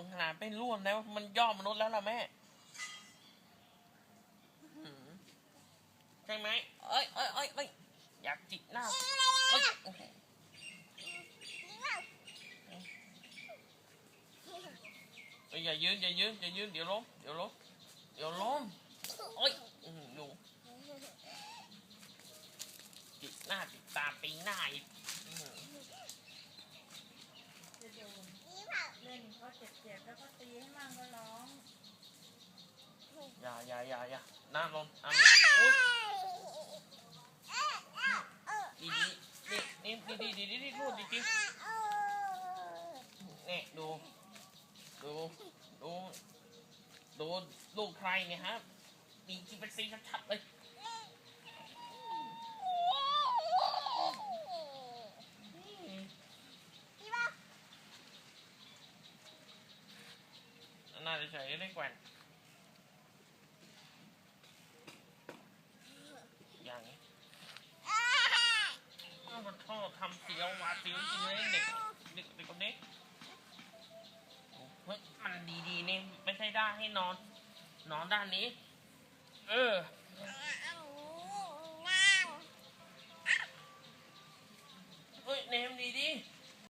งขนาดเป็นร่วนแล้ว มันย่อมมนุษย์แล้วล่ะแม่ใช่ไหมเอ้ยเอ้ยเอ้ยเอ้ยอยากจิกหน้าเอ้ยอย่ายืนอย่ายืนอย่ายืนเดี๋ยวล้มเดี๋ยวล้มเดี๋ยวล้มเอ้ยดูจิกหน้าจิกตาปีหน้าอีกอื้อหือ จะโดนเล่น เขาเจ็บๆแล้วก็ตีให้มั่งก็ร้อง อย่าอย่าอย่าอย่าหน้าลงอะโอ๊ยดีดีนี่นี่ดีดีดีดีพูดดีจริงเนี่ยดู ดู ดู ดูลูกใครเนี่ยฮะมีกีเป็นซีชัดๆเลย นาจะใช้ได้แกว่งอย่างนี้อ้าวมันท่อทำเสียวหวาดเสียวจริงเลยเด็กเด็กเด็กคนนี้เฮ้ยมันดีๆนี่ไม่ใช่ด้านให้นอน นอนด้านนี้ เออ